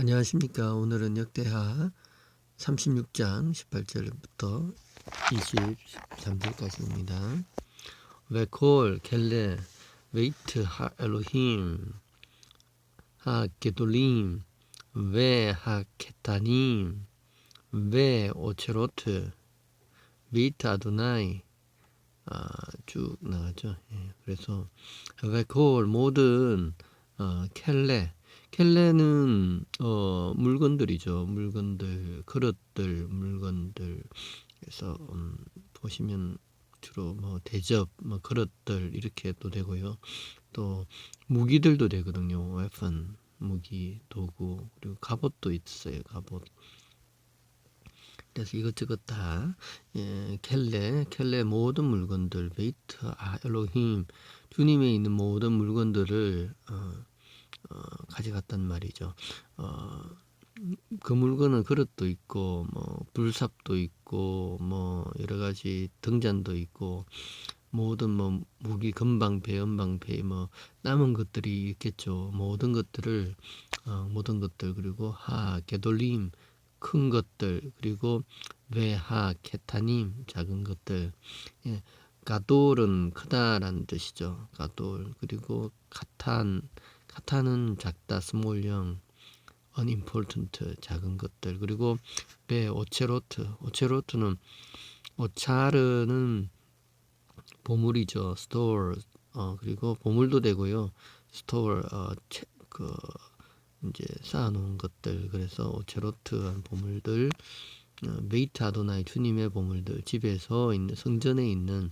안녕하십니까. 오늘은 역대하 36장 18절부터 23절까지입니다. 웨콜 켈레 웨이트 하 엘로힘 하 게돌림 웨하 케타님 웨 오체로트 웨이트 아도나이 아, 쭉 나가죠. 예, 그래서 웨콜 모든 어, 켈레 켈레는 어, 물건들이죠. 물건들, 그릇들, 물건들. 그래서 음, 보시면 주로 뭐 대접, 뭐 그릇들 이렇게 또 되고요. 또 무기들도 되거든요. weapon, 무기, 도구 그리고 갑옷도 있어요. 갑옷. 그래서 이것저것 다 예, 켈레, 켈레 모든 물건들, 베이트, 아, 엘로힘, 주님에 있는 모든 물건들을 어, 어, 가져갔단 말이죠. 어, 그 물건은 그릇도 있고 뭐 불삽도 있고 뭐 여러 가지 등잔도 있고 모든 뭐 무기 금방패 연방패 뭐 남은 것들이 있겠죠. 모든 것들을 어, 모든 것들 그리고 하 게돌림 큰 것들 그리고 외하 케타님 작은 것들 예, 가돌은 크다라는 뜻이죠. 가돌 그리고 카탄 카타는 작다, 스몰형, unimportant, 작은 것들. 그리고 배, 오체로트. 오체로트는 오차르는 보물이죠. store. 어, 그리고 보물도 되고요. store, 어, 채, 그, 이제 쌓아놓은 것들. 그래서 오체로트한 보물들. 어, 베이트 아도나이 주님의 보물들. 집에서 있는, 성전에 있는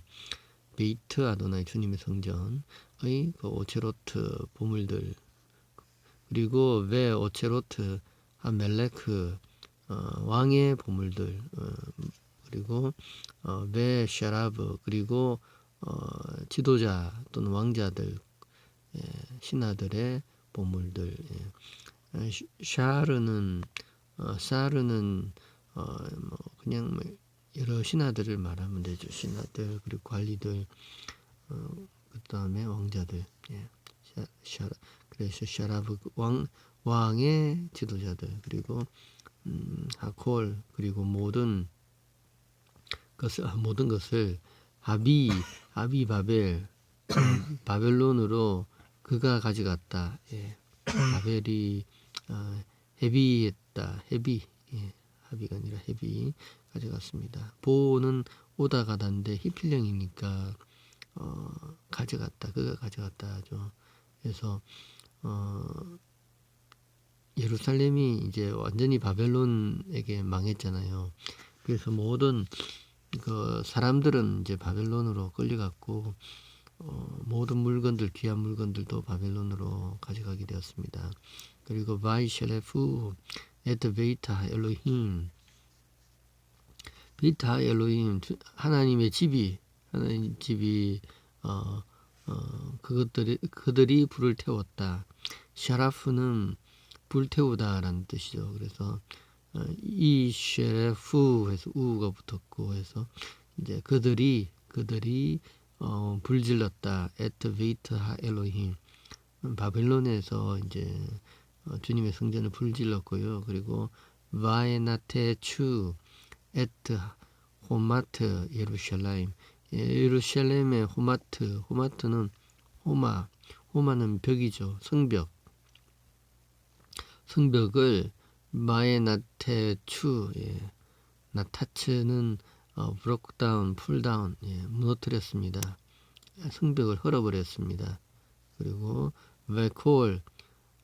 베이트 아도나이 주님의 성전 의 그 오체로트 보물들 그리고 왜 오체로트 아멜레크 어, 왕의 보물들 어, 그리고 어, 왜 샤라브 그리고 어, 지도자 또는 왕자들 예, 신하들의 보물들 예. 어, 샤르는 어, 사르는 어, 뭐 그냥 뭐 여러 신하들을 말하면 되죠. 신하들 그리고 관리들 어, 그 다음에 왕자들 예. 샤, 샤, 그래서 샤라브 왕 왕의 지도자들 그리고 음, 하콜 그리고 모든 것을 아, 모든 것을 아비 아비 바벨 바벨론으로 그가 가져갔다. 예. 바벨이 아, 헤비했다. 헤비 예. 하비가 아니라 헤비 가져갔습니다. 보는 오다 가다인데 히필령이니까 어, 가져갔다. 그가 가져갔다 하죠. 그래서 어, 예루살렘이 이제 완전히 바벨론에게 망했잖아요. 그래서 모든 그 사람들은 이제 바벨론으로 끌려갔고 어, 모든 물건들 귀한 물건들도 바벨론으로 가져가게 되었습니다. 그리고 바이셀레프 에드 베이타 엘로힘 베이타 엘로힘 하나님의 집이 하나님 집이 어, 어, 그것들이 그들이 불을 태웠다. 샤라프는 불 태우다라는 뜻이죠. 그래서 어, 이 쉐레프 해서 우가 붙었고 해서 이제 그들이 그들이 어, 불질렀다. 에트 베이트 하 엘로힘 바벨론에서 이제 어, 주님의 성전을 불질렀고요. 그리고 바에나테 추 에트 호마트 예루샬라임 예루살렘의 호마트, 호마트는 호마, 호마는 벽이죠. 성벽. 성벽을 마에나테추, 예. 나타츠는 어, 브로크 다운, 풀 다운, 예, 무너뜨렸습니다. 성벽을 헐어버렸습니다. 그리고 웨콜,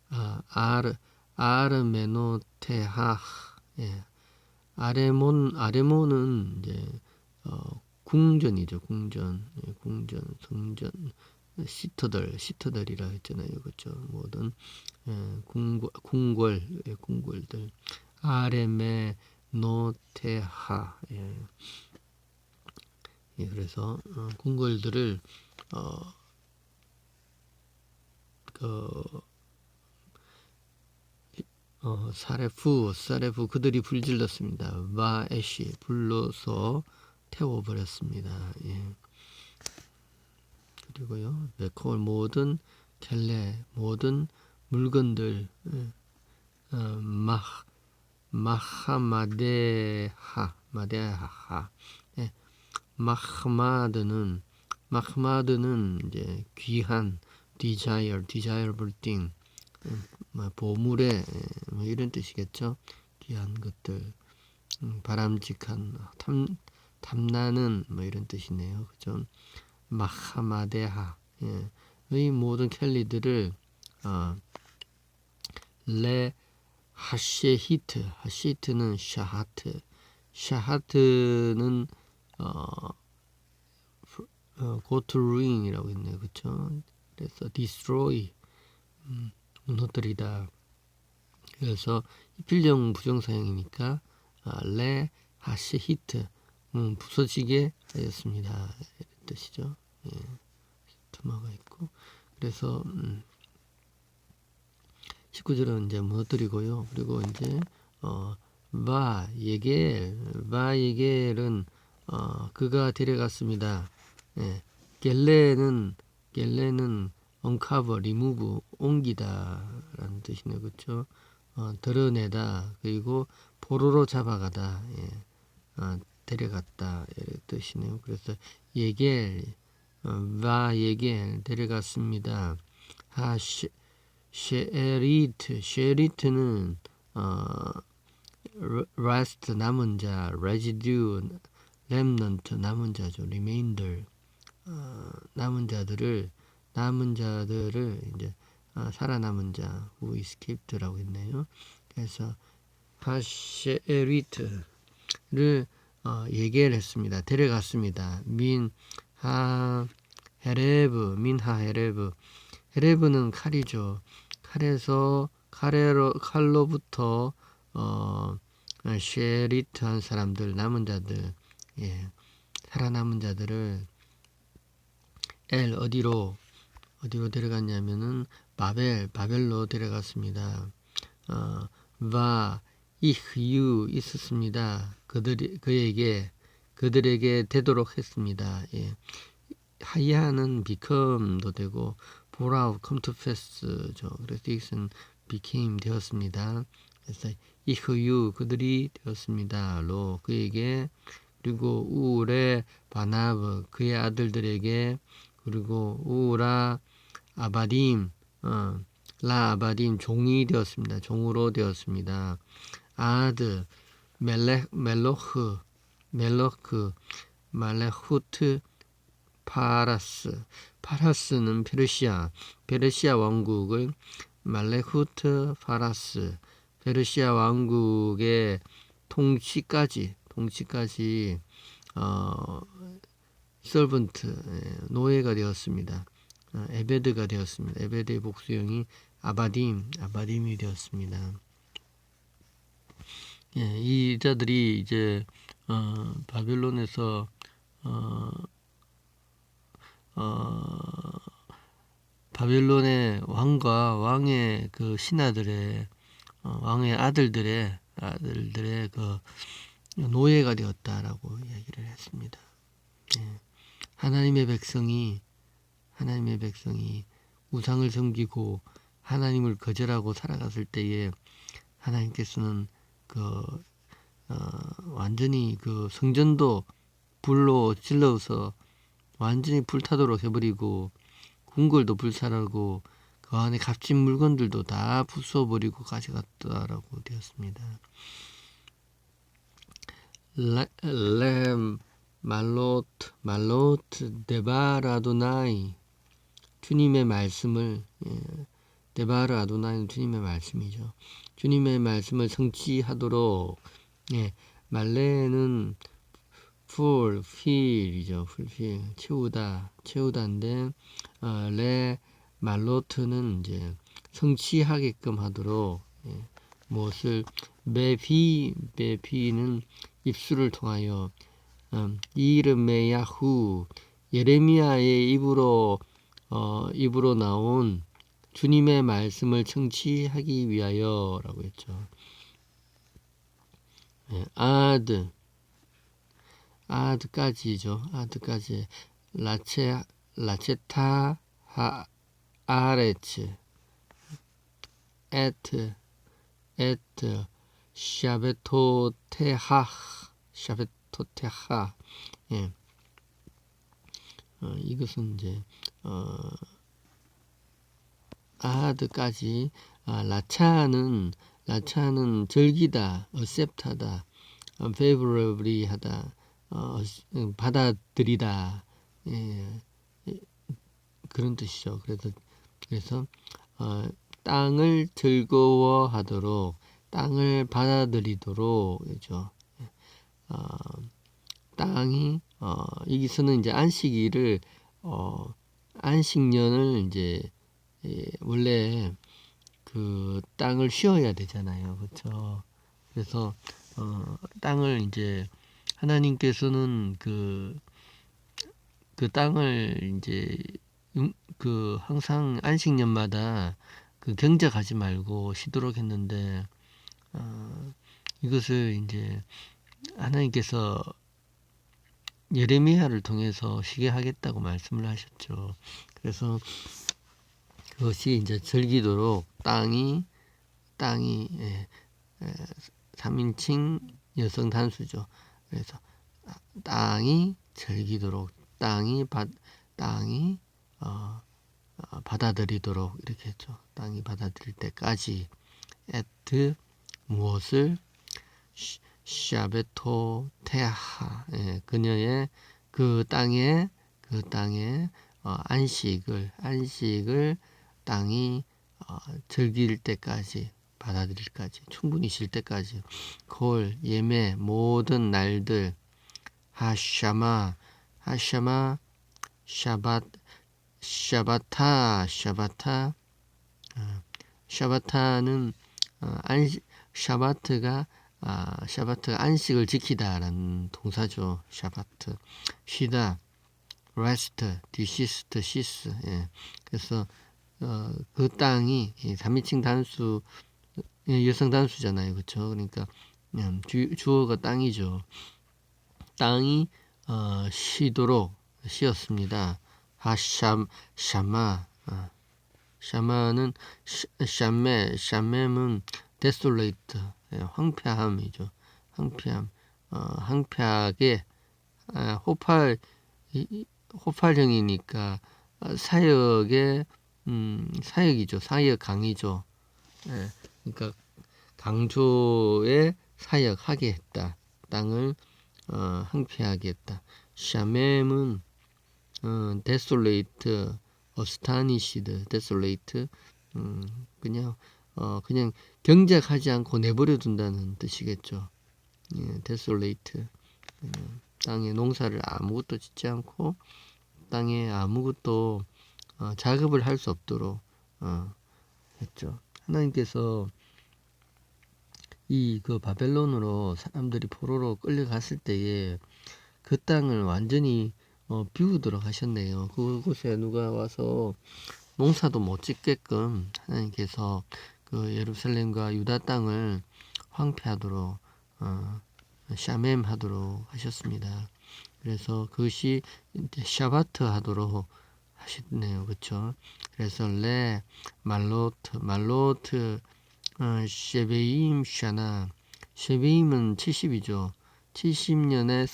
아, 아르, 아르메노테하, 예. 아레몬, 아레몬은 이제 어, 궁전이죠. 궁전, 예, 궁전, 성전, 시터들, 시터들이라 했잖아요. 그렇죠. 모든 예, 궁궐, 궁궐, 예, 궁궐들, 아렘의 노테하. 예. 예, 그래서 어, 궁궐들을 어, 그 어, 사레프, 사레프 그들이 불질렀습니다. 바에시 불러서 태워버렸습니다. 예. 그리고요, 메콜 모든 켈레 모든 물건들 예. 어, 마 마하마데하 마데하 예. 마흐마드는 마흐마드는 이제 귀한 desire, desirable thing 음, 뭐 보물에 예, 뭐 이런 뜻이겠죠. 귀한 것들 음, 바람직한 탐 탐나는 뭐 이런 뜻이네요. 그죠? 마하마데하 예. 의 모든 켈리들을 어, 레 하셰히트 하시트는 샤하트 샤하트는 어, 어 고트 루인이라고 있네요. 그쵸? 그래서 destroy 음, 무너뜨리다. 그래서 필령 부정사형이니까 아, 레 하시히트 음, 부서지게 하였습니다. 이런 뜻이죠. 예. 투마가 있고 그래서 음, 19절은 이제 무너뜨리고요. 그리고 이제 어, 바 예겔 바 예겔은 어, 그가 데려갔습니다. 예. 겔레는 겔레는 리무브 옮기다라는 뜻이네요. 그렇죠? 어, 드러내다 그리고 포로로 잡아가다 예. 어, 데려갔다 이런 뜻이네요. 그래서 예겔 어, 바 예겔 데려갔습니다. 하시 쉐리트, 쉐리트는 어, rest 남은 자, residue, remnant 남은 자죠, remainder 어, 남은 자들을 남은 자들을 이제 어, 살아남은 자, who escaped라고 했네요. 그래서 하쉐리트를 어, 얘기를 했습니다. 데려갔습니다. 민 하 헤레브, 민하 헤레브. 헤레브는 칼이죠. 칼에서 칼에로 칼로부터 어 쉐리트한 사람들 남은 자들 예 살아남은 자들을 엘 어디로 어디로 데려갔냐면은 바벨 바벨로 데려갔습니다. 어와 이흐유 있었습니다. 그들이 그에게 그들에게 되도록 했습니다. 예. 하야는 become도 되고 보라우 컴투페스죠. 그래서 이것은 became 되었습니다. 그래서 이흐유 그들이 되었습니다. 로 그에게 그리고 우레 바나브 그의 아들들에게 그리고 우라 아바딤 어, 라 아바딤 종이 되었습니다. 종으로 되었습니다. 아드 멜레 멜로흐 멜로크 말레후트 파라스 파라스는 페르시아 페르시아 왕국을 말레후트 파라스 페르시아 왕국의 통치까지 통치까지 어 설번트 예, 노예가 되었습니다. 어, 에베드가 되었습니다. 에베드의 복수형이 아바딤 아바딤이 되었습니다. 예, 이 자들이 이제 어, 바벨론에서 어, 어, 바벨론의 왕과 왕의 그 신하들의 어, 왕의 아들들의 아들들의 그 노예가 되었다라고 이야기를 했습니다. 예. 하나님의 백성이 하나님의 백성이 우상을 섬기고 하나님을 거절하고 살아갔을 때에 하나님께서는 그 어, 완전히 그 성전도 불로 질러서 완전히 불타도록 해버리고 궁궐도 불살하고 그 안에 값진 물건들도 다 부숴버리고 가져갔다라고 되었습니다. 렘 말로트 말로트 데바라도나이 주님의 말씀을 예, 데바르 아도나이는 주님의 말씀이죠. 주님의 말씀을 성취하도록 예, 말레는 full, fill이죠. fulfill, 채우다, 채우다인데 어, 레 말로트는 이제 성취하게끔 하도록 예, 무엇을 베비, 베비는 입술을 통하여 음, 이름의 야후 예레미야의 입으로 어, 입으로 나온 주님의 말씀을 청취하기 위하여라고 했죠. 예, 아드 아드까지죠. 아드까지 라체 라체타 하 아레츠 에트 에트 샤베토테하 샤베토테하 예. 어, 이것은 이제 어, 아하드까지 아, 라차는 라차는 즐기다, accept하다, 어, favorably하다, 어, 받아들이다, 예, 예, 그런 뜻이죠. 그래서 그래서 어, 땅을 즐거워하도록, 땅을 받아들이도록, 그죠. 어, 땅이 어, 여기서는 이제 안식일을 어, 안식년을 이제 예, 원래 그 땅을 쉬어야 되잖아요. 그렇죠? 그래서 어, 땅을 이제 하나님께서는 그, 그 땅을 이제 음, 그 항상 안식년마다 그 경작하지 말고 쉬도록 했는데 어, 이것을 이제 하나님께서 예레미야를 통해서 쉬게 하겠다고 말씀을 하셨죠. 그래서 그것이 이제 즐기도록 땅이 땅이 예, 예, 3인칭 여성 단수죠. 그래서 땅이 즐기도록 땅이 받 땅이 어, 어, 받아들이도록 이렇게 했죠. 땅이 받아들일 때까지 에트 무엇을 샤베토 테하 예, 그녀의 그 땅에 그 땅에 어, 안식을 안식을 땅이 어, 즐길 때까지 받아들일까지 충분히 쉴 때까지 콜 예매 모든 날들 하샤마 하샤마 샤밧 샤바타 샤바타 어, 샤바타는 어, 안 샤바트가 아, 샤바트가 안식을 지키다라는 동사죠. 샤바트 쉬다 레스트 디시스트 시스 예. 그래서 어, 그 땅이 3인칭 단수 예, 여성 단수잖아요. 그렇죠? 그러니까 음, 주, 주어가 땅이죠. 땅이 어, 쉬도록 쉬었습니다. 하샴 샤마 아, 샤마는 샤메 샤메는 데솔레이트 예, 황폐함이죠. 황폐함 어, 황폐하게 아, 호팔 호팔형이니까 어, 사역의 음, 사역이죠. 사역 강이죠. 예, 그러니까 강조에 사역하게 했다. 땅을 어, 항폐하게 했다. 샤멤은 어, 데솔레이트, 어스타니시드, 데솔레이트, 음, 그냥 어, 그냥 경작하지 않고 내버려 둔다는 뜻이겠죠. 예, 데솔레이트, 음, 땅에 농사를 아무것도 짓지 않고 땅에 아무것도 어, 작업을 할 수 없도록 어, 했죠. 하나님께서 이 그 바벨론으로 사람들이 포로로 끌려갔을 때에 그 땅을 완전히 어, 비우도록 하셨네요. 그곳에 누가 와서 농사도 못 짓게끔 하나님께서 그 예루살렘과 유다 땅을 황폐하도록 어, 샤맴하도록 하셨습니다. 그래서 그것이 샤바트 하도록 하시네요. 그렇죠? 그래서 레 말로트 말로트 어, 쉐베임 샤나 쉐베임은 70이죠. 70년의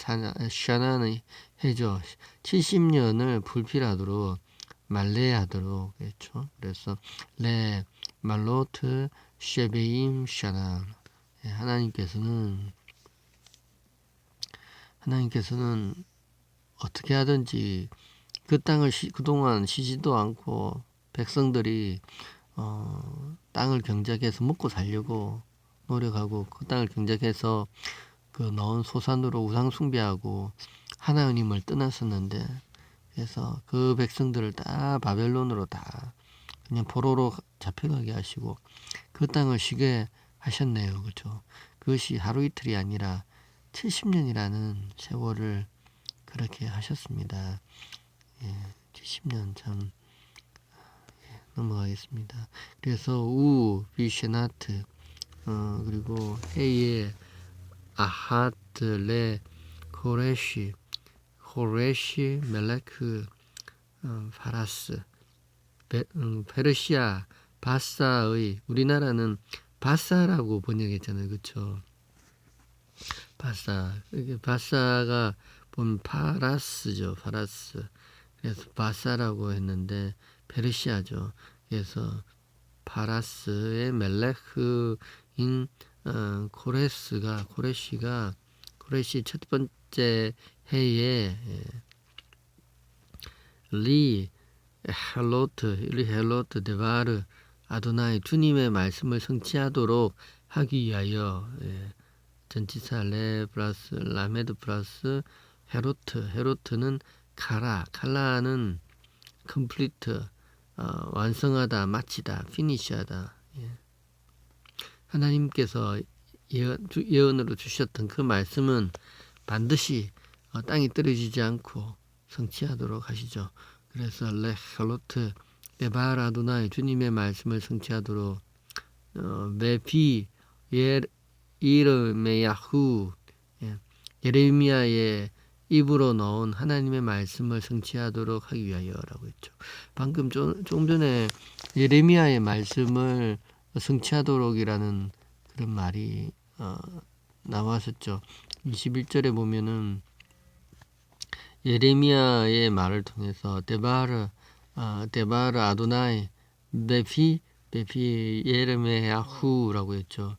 샤나는 해죠. 70년을 불필하도록 말레하도록 그렇죠. 그래서 레 말로트 쉐베임 샤나 예, 하나님께서는 하나님께서는 어떻게 하든지 그 땅을 시, 그동안 쉬지도 않고 백성들이 어, 땅을 경작해서 먹고 살려고 노력하고 그 땅을 경작해서 그 넣은 소산으로 우상 숭배하고 하나님을 떠났었는데 그래서 그 백성들을 다 바벨론으로 다 그냥 포로로 잡혀가게 하시고 그 땅을 쉬게 하셨네요. 그렇죠? 그것이 하루 이틀이 아니라 70년이라는 세월을 그렇게 하셨습니다. 예, 70년 참 예, 넘어가겠습니다. 그래서 우 비셰나트 어, 그리고 헤예 아하트 레 코레시 코레시 멜레크 어, 파라스 베, 음, 페르시아 바사의 우리나라는 바사라고 번역했잖아요. 그쵸? 바사. 바사가 보면 파라스죠. 파라스. 그래서 바사라고 했는데 페르시아죠. 그래서 파라스의 멜레크인 어, 코레스가 코레시가 코레시 첫 번째 해에 예, 리 헬로트 리 헬로트 데바르 아도나이 주님의 말씀을 성취하도록 하기 위하여 예, 전치사 레 플러스 라메드 플러스 헤로트 헤로트는 카라 칼라는 컴플리트 어, 완성하다 마치다 피니시하다 예. 하나님께서 예언, 주- 예언으로 주셨던 그 말씀은 반드시 어, 땅이 떨어지지 않고 성취하도록 하시죠. 그래서 레헬로트 베바라 도나의 주님의 말씀을 성취하도록 어, 메피 예 이르메야후 예, 예레미야의 입으로 넣은 하나님의 말씀을 성취하도록 하기 위하여라고 했죠. 방금 좀, 좀 전에 예레미야의 말씀을 성취하도록이라는 그런 말이 어, 나왔었죠. 21절에 보면은 예레미야의 말을 통해서 데바르 아, 데바르 아도나이 베피 베피 예레미야후라고 했죠.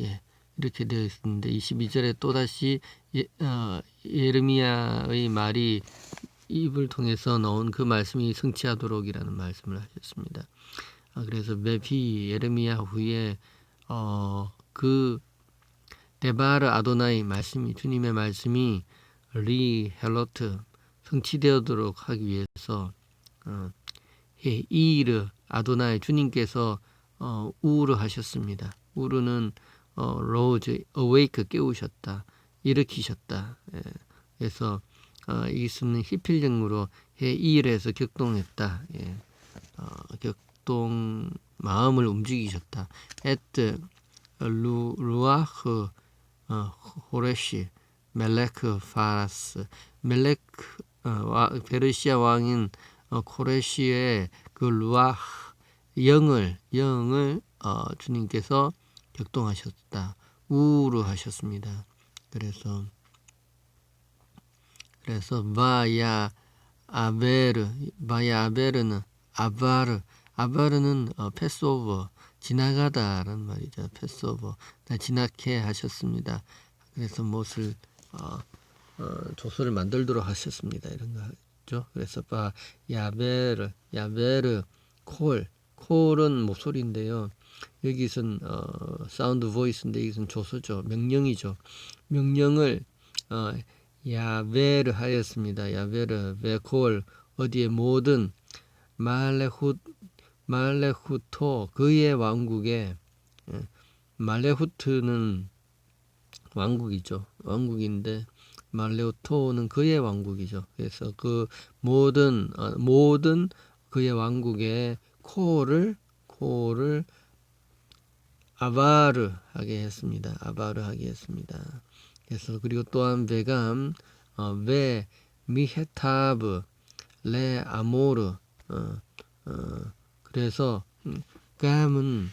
예. 이렇게 되어 있는데 22절에 또다시 예, 어, 예레미야의 말이 입을 통해서 나온 그 말씀이 성취하도록이라는 말씀을 하셨습니다. 아, 그래서 베피 예레미야 후에 어, 그 데바르 아도나이 말씀이 주님의 말씀이 리 헬로트 성취되도록 하기 위해서 어, 예, 이르 아도나이 주님께서 어, 우르 하셨습니다. 우르는 어, 로즈 어웨이크 깨우셨다 일으키셨다. 예, 그래서 어, 이수는 히필령으로 해 이일에서 격동했다. 예, 어, 격동 마음을 움직이셨다. 에트 루 루아흐 어, 호레시 멜레크 파라스 멜레크 어, 와, 페르시아 왕인 어, 코레시의 그 루아흐 영을 영을 어, 주님께서 격동하셨다. 우르 하셨습니다. 그래서 그래서 바야 아베르 바야 아베르는 아바르 아바르는 어, 패스오버 지나가다라는 말이죠. 패스오버 지나게 하셨습니다. 그래서 못을 어, 어, 조서를 만들도록 하셨습니다. 이런 거죠. 그래서 바 야베르 야베르 콜 콜은 목소리인데요. 여기선 어, 사운드 보이스인데 여기선 조서죠. 명령이죠. 명령을 어, 야베르 하였습니다. 야베르 베콜 어디에 모든 말레훗 말레후토 그의 왕국에 예, 말레후트는 왕국이죠. 왕국인데 말레오토는 그의 왕국이죠. 그래서 그 모든 어, 모든 그의 왕국의 코를 코를 아바르 하게 했습니다. 아바르 하게 했습니다. 그래서 그리고 또한 베감 어, 베 미헤타브 레 아모르 어, 어, 그래서 음, 감은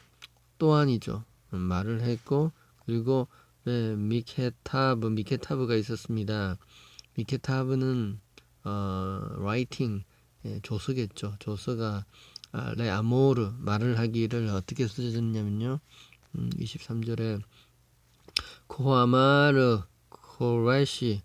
또한이죠. 음, 말을 했고 그리고 네, 미케타브 미케타브가 있었습니다. 미케타브는 어, 라이팅 예, 조서겠죠. 조서가 아, 레 아모르 말을 하기를 어떻게 쓰졌냐면요. 음, 23절에 코아마르 코레시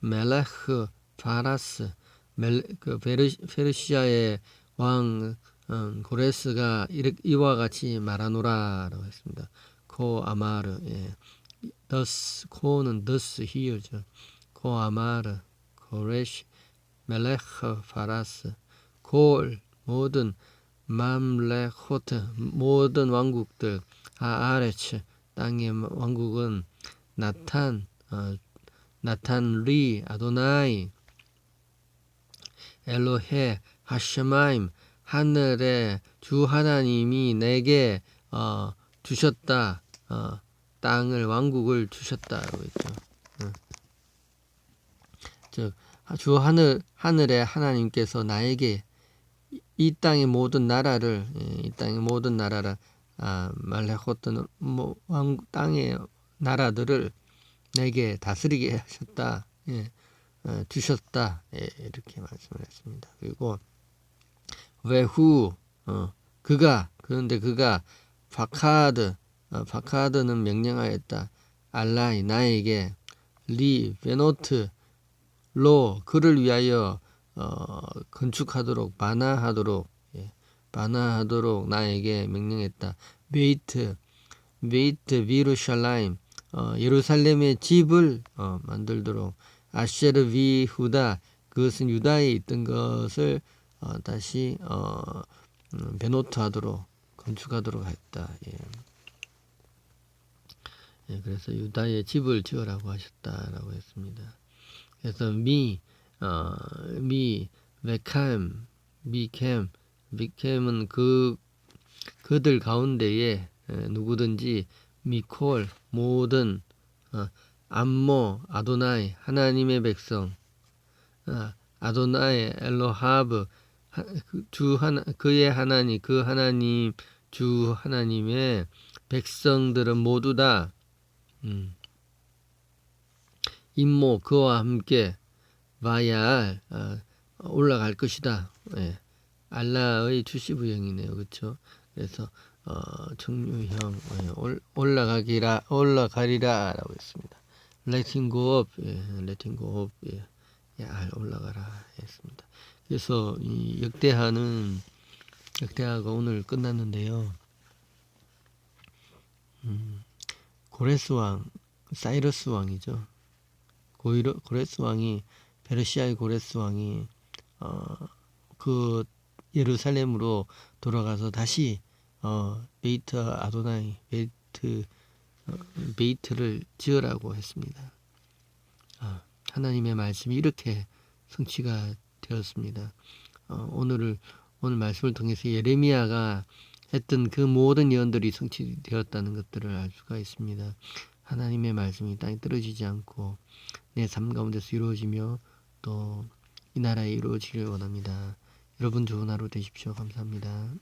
멜레흐 파라스 멜, 그 베르시, 페르시아의 왕 음, 고레스가 이와 같이 말하노라라고 했습니다. 코 아마르 예. thus 코는 thus here죠. 코 아마르 고레시 멜레흐 파라스 골 모든 맘레호트 모든 왕국들 아아레츠 땅의 왕국은 나탄 어, 나탄 리 아도나이 엘로헤 하셔마임 하늘의 주 하나님이 내게 어, 주셨다 어, 땅을 왕국을 주셨다고 했죠. 어. 즉주 하늘 하늘의 하나님께서 나에게 이 땅의 모든 나라를 예, 이 땅의 모든 나라를 아, 말레코트는 뭐왕 땅의 나라들을 내게 다스리게 하셨다. 예, 어, 주셨다. 예, 이렇게 말씀을 했습니다. 그리고 외후 어, 그가 그런데 그가 바카드 어, 바카드는 명령하였다. 알라이 나에게 리 베노트 로 그를 위하여 어, 건축하도록 반화하도록 예, 반화하도록 나에게 명령했다. 베이트 베이트 비루샬라임 어, 예루살렘의 집을 어, 만들도록 아쉐르 비 후다 그것은 유다에 있던 것을 어, 다시 어, 음, 베노트하도록 건축하도록 했다. 예. 예, 그래서 유다의 집을 지으라고 하셨다라고 했습니다. 그래서 미, 어, 미, 메캄, 미캠, 미캠은 그 그들 가운데에 에, 누구든지 미콜 모든 어, 암모 아도나이 하나님의 백성 어, 아도나이 엘로하브 하- 그주 하나 그의 하나님 그 하나님 주 하나님의 백성들은 모두 다 음, 임모 그와 함께 바야알 어, 올라갈 것이다. 예. 알라의 주시 부형이네요, 그렇죠? 그래서 어, 정류형 예, 올, 올라가기라 올라가리라라고 했습니다. Go up, 예, go up, 예, 야 올라가라 했습니다. 그래서 이 역대하는 역대하가 오늘 끝났는데요. 음, 고레스 왕, 사이러스 왕이죠. 고이러, 고레스 왕이 페르시아의 고레스 왕이 어, 그 예루살렘으로 돌아가서 다시 어, 베이트 아도나이 베이트 어, 베이트를 지으라고 했습니다. 아, 하나님의 말씀이 이렇게 성취가 되었습니다. 어, 오늘을 오늘 말씀을 통해서 예레미야가 했던 그 모든 예언들이 성취되었다는 것들을 알 수가 있습니다. 하나님의 말씀이 땅에 떨어지지 않고 내 삶 가운데서 이루어지며 또 이 나라에 이루어지길 원합니다. 여러분 좋은 하루 되십시오. 감사합니다.